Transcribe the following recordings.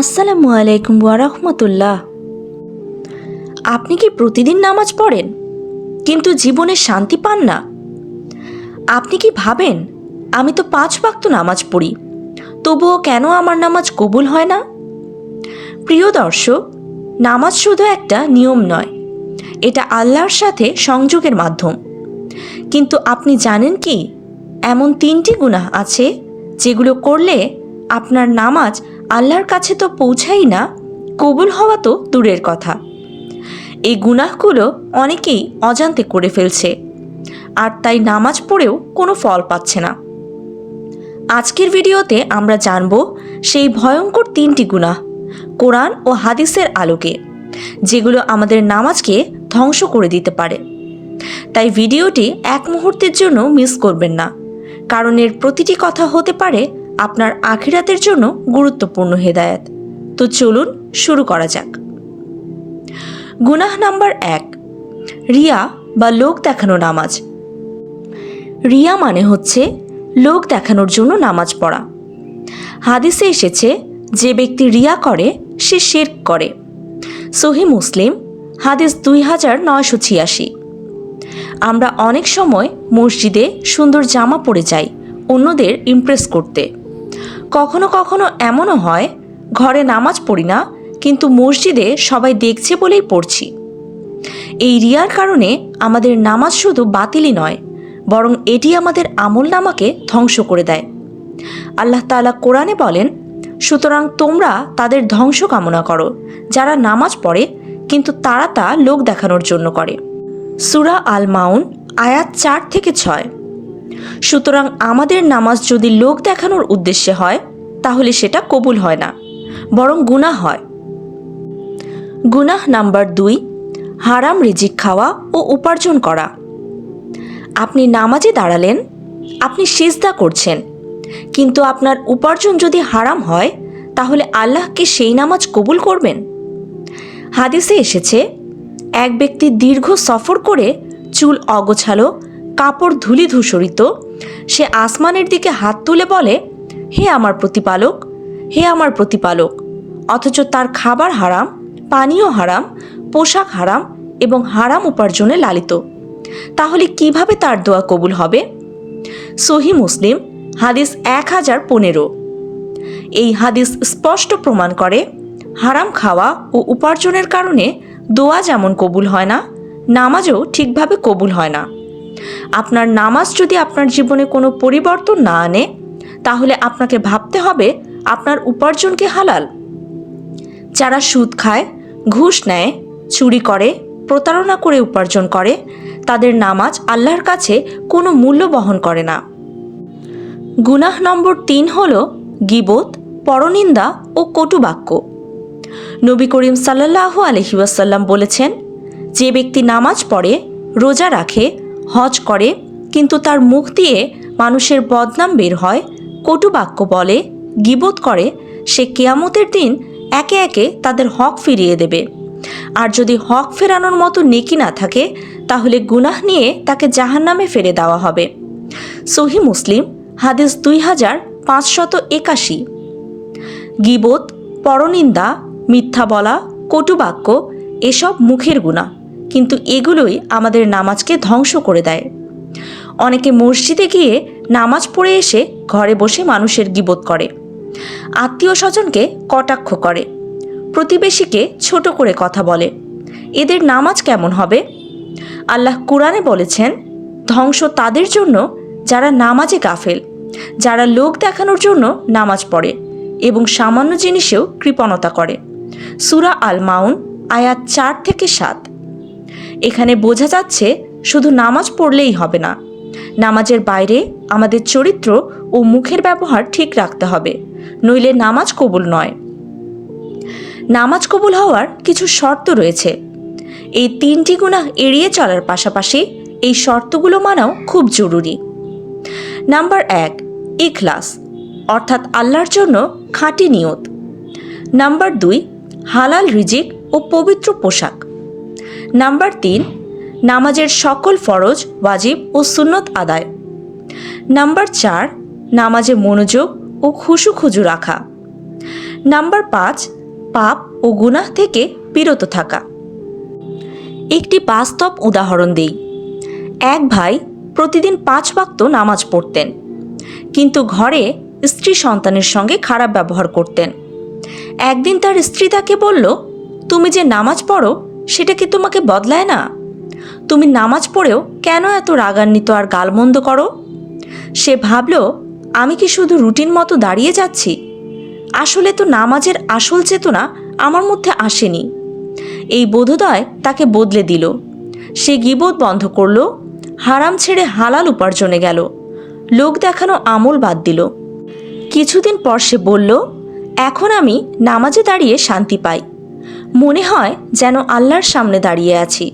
আসসালামু আলাইকুম ওয়ারহমতুল্লাহ আপনি কি প্রতিদিন নামাজ পড়েন, কিন্তু জীবনে শান্তি পান না? আপনি কি ভাবেন, আমি তো পাঁচ বাক্ত নামাজ পড়ি, তবুও কেন আমার নামাজ কবুল হয় না? প্রিয় দর্শক, নামাজ শুধু একটা নিয়ম নয়, এটা আল্লাহর সাথে সংযোগের মাধ্যম। কিন্তু আপনি জানেন কি, এমন তিনটি গুনাহ আছে, যেগুলো করলে আপনার নামাজ আল্লাহর কাছে তো পৌঁছাই না, কবুল হওয়া তো দূরের কথা। এই গুনাহগুলো অনেকেই অজান্তে করে ফেলছে, আর তাই নামাজ পড়েও কোনো ফল পাচ্ছে না। আজকের ভিডিওতে আমরা জানব সেই ভয়ঙ্কর তিনটি গুনাহ, কোরআন ও হাদিসের আলোকে, যেগুলো আমাদের নামাজকে ধ্বংস করে দিতে পারে। তাই ভিডিওটি এক মুহূর্তের জন্য মিস করবেন না, কারণ এর প্রতিটি কথা হতে পারে আপনার আখিরাতের জন্য গুরুত্বপূর্ণ হেদায়েত। তো চলুন শুরু করা যাক। গুনাহ নাম্বার এক, রিয়া বা লোক দেখানো নামাজ। রিয়া মানে হচ্ছে লোক দেখানোর জন্য নামাজ পড়া। হাদিসে এসেছে, যে ব্যক্তি রিয়া করে, সে শেরক করে। সহি মুসলিম, হাদিস দুই হাজার নয়শো ছিয়াশি। আমরা অনেক সময় মসজিদে সুন্দর জামা পরে যাই, অন্যদের ইমপ্রেস করতে। কখনো কখনো এমনও হয়, ঘরে নামাজ পড়ি না, কিন্তু মসজিদে সবাই দেখছে বলেই পড়ছি। এই রিয়ার কারণে আমাদের নামাজ শুধু বাতিলই নয়, বরং এটি আমাদের আমল নামাকে ধ্বংস করে দেয়। আল্লাহ তাআলা কোরআনে বলেন, সুতরাং তোমরা তাদের ধ্বংস কামনা করো, যারা নামাজ পড়ে, কিন্তু তারা তা লোক দেখানোর জন্য করে। সুরা আল মাউন আয়াত চার থেকে ছয়। সুতরাং আমাদের নামাজ যদি লোক দেখানোর উদ্দেশ্যে হয়, তাহলে সেটা কবুল হয় না, বরং গুনাহ হয়। গুনাহ নাম্বার দুই, হারাম রিজিক খাওয়া ও উপার্জন করা। আপনি নামাজে দাঁড়ালেন, আপনি সিজদা করছেন, কিন্তু আপনার উপার্জন যদি হারাম হয়, তাহলে আল্লাহকে সেই নামাজ কবুল করবেন? হাদিসে এসেছে, এক ব্যক্তি দীর্ঘ সফর করে চুল অগোছালো, কাপড় ধুলি ধূসরিত সে আসমানের দিকে হাত তুলে বলে, হে আমার প্রতিপালক, হে আমার প্রতিপালক, অথচ তার খাবার হারাম, পানীয় হারাম, পোশাক হারাম এবং হারাম উপার্জনে লালিত। তাহলে কীভাবে তার দোয়া কবুল হবে? সহি মুসলিম, হাদিস এক হাজার পনেরো। এই হাদিস স্পষ্ট প্রমাণ করে, হারাম খাওয়া ও উপার্জনের কারণে দোয়া যেমন কবুল হয় না, নামাজও ঠিকভাবে কবুল হয় না। আপনার নামাজ যদি আপনার জীবনে কোনো পরিবর্তন না আনে, তাহলে আপনাকে ভাবতে হবে আপনার উপার্জনকে হালাল? যারা সুদ খায়, ঘুষ নেয়, চুরি করে, প্রতারণা করে উপার্জন করে, তাদের নামাজ আল্লাহর কাছে কোনো মূল্য বহন করে না। গুনাহ নম্বর তিন হল গিবত, পরনিন্দা ও কটুবাক্য নবী করিম সাল্লাহ আলহিউসাল্লাম বলেছেন, যে ব্যক্তি নামাজ পড়ে, রোজা রাখে হজ করে, কিন্তু তার মুখ দিয়ে মানুষের বদনাম বের হয়। কটুবাক্য বলে, গিবত করে, সে কেয়ামতের দিন একে একে তাদের হক ফিরিয়ে দেবে। আর যদি হক ফেরানোর মতো নেকি না থাকে, তাহলে গুনাহ নিয়ে তাকে জাহান্নামে ফেরে দেওয়া হবে। সহি মুসলিম, হাদিস দুই হাজার পাঁচশত একাশি। গিবত, পরনিন্দা, মিথ্যা বলা কটুবাক্য এসব মুখের গুণা কিন্তু এগুলোই আমাদের নামাজকে ধ্বংস করে দেয়। অনেকে মসজিদে গিয়ে নামাজ পড়ে এসে ঘরে বসে মানুষের গিবত করে। আত্মীয় স্বজনকে কটাক্ষ করে। প্রতিবেশীকে ছোট করে কথা বলে। এদের নামাজ কেমন হবে? আল্লাহ কোরআনে বলেছেন, ধ্বংস তাদের জন্য যারা নামাজে গাফেল, যারা লোক দেখানোর জন্য নামাজ পড়ে এবং সামান্য জিনিসেও কৃপণতা করে। সুরা আল মাউন আয়াত চার থেকে সাত। এখানে বোঝা যাচ্ছে শুধু নামাজ পড়লেই হবে না। নামাজের বাইরে আমাদের চরিত্র ও মুখের ব্যবহার ঠিক রাখতে হবে, নইলে নামাজ কবুল নয়। নামাজ কবুল হওয়ার কিছু শর্ত রয়েছে। এই তিনটি গুণা এড়িয়ে চলার পাশাপাশি এই শর্তগুলো মানাও খুব জরুরি। নাম্বার এক, ইখলাস, অর্থাৎ আল্লাহর জন্য খাঁটি নিয়ত। নাম্বার দুই, হালাল রিজিক ও পবিত্র পোশাক। নাম্বার তিন, নামাজের সকল ফরজ, ওয়াজিব ও সুন্নত আদায়। নাম্বার চার, নামাজে মনোযোগ ও খুশু খুজু রাখা। নাম্বার পাঁচ, পাপ ও গুনাহ থেকে বিরত থাকা। একটি বাস্তব উদাহরণ দেই। এক ভাই প্রতিদিন পাঁচ ওয়াক্ত নামাজ পড়তেন, কিন্তু ঘরে স্ত্রী সন্তানের সঙ্গে খারাপ ব্যবহার করতেন। একদিন তার স্ত্রী তাকে বলল, তুমি যে নামাজ পড়ো সেটা কি তোমাকে বদলায় না? তুমি নামাজ পড়েও কেন এত রাগান্বিত আর গালমন্দ করো? সে ভাবল, আমি কি শুধু রুটিন মতো দাঁড়িয়ে যাচ্ছি? আসলে তো নামাজের আসল চেতনা আমার মধ্যে আসেনি। এই বোধোদয় তাকে বদলে দিল। সে গিবোধ বন্ধ করল, হারাম ছেড়ে হালাল উপার্জনে গেল। লোক দেখানো আমল বাদ দিল। কিছুদিন পর সে বলল, এখন আমি নামাজে দাঁড়িয়ে শান্তি পাই। মনে হয় যেন আল্লাহর সামনে দাঁড়িয়ে আছি।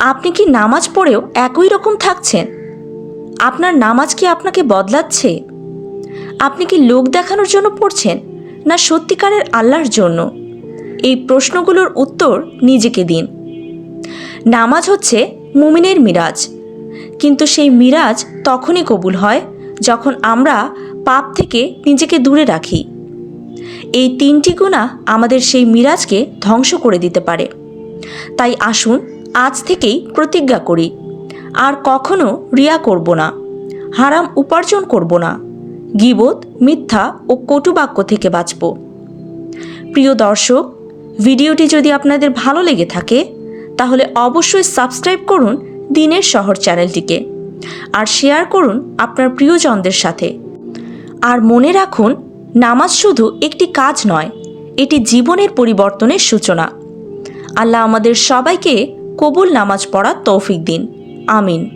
আপনি কি নামাজ পড়েও একই রকম থাকছেন? আপনার নামাজ কি আপনাকে বদলাচ্ছে? আপনি কি লোক দেখানোর জন্য পড়ছেন না সত্যিকারের আল্লাহর জন্য? এই প্রশ্নগুলোর উত্তর নিজেকে দিন। নামাজ হচ্ছে মুমিনের মিরাজ। কিন্তু সেই মিরাজ তখনই কবুল হয় যখন আমরা পাপ থেকে নিজেকে দূরে রাখি। এই তিনটি গুণা আমাদের সেই মিরাজকে ধ্বংস করে দিতে পারে। তাই আসুন, আজ থেকেই প্রতিজ্ঞা করি, আর কখনো রিয়া করব না, হারাম উপার্জন করব না, গিবত, মিথ্যা ও কটুবাক্য থেকে বাঁচব। প্রিয় দর্শক, ভিডিওটি যদি আপনাদের ভালো লেগে থাকে, তাহলে অবশ্যই সাবস্ক্রাইব করুন দিনের শহর চ্যানেলটিকে, আর শেয়ার করুন আপনার প্রিয়জনদের সাথে। আর মনে রাখুন নামাজ শুধু একটি কাজ নয়, এটি জীবনের পরিবর্তনের সূচনা। আল্লাহ আমাদের সবাইকে কবুল নামাজ পড়ার তৌফিক দিন। আমিন।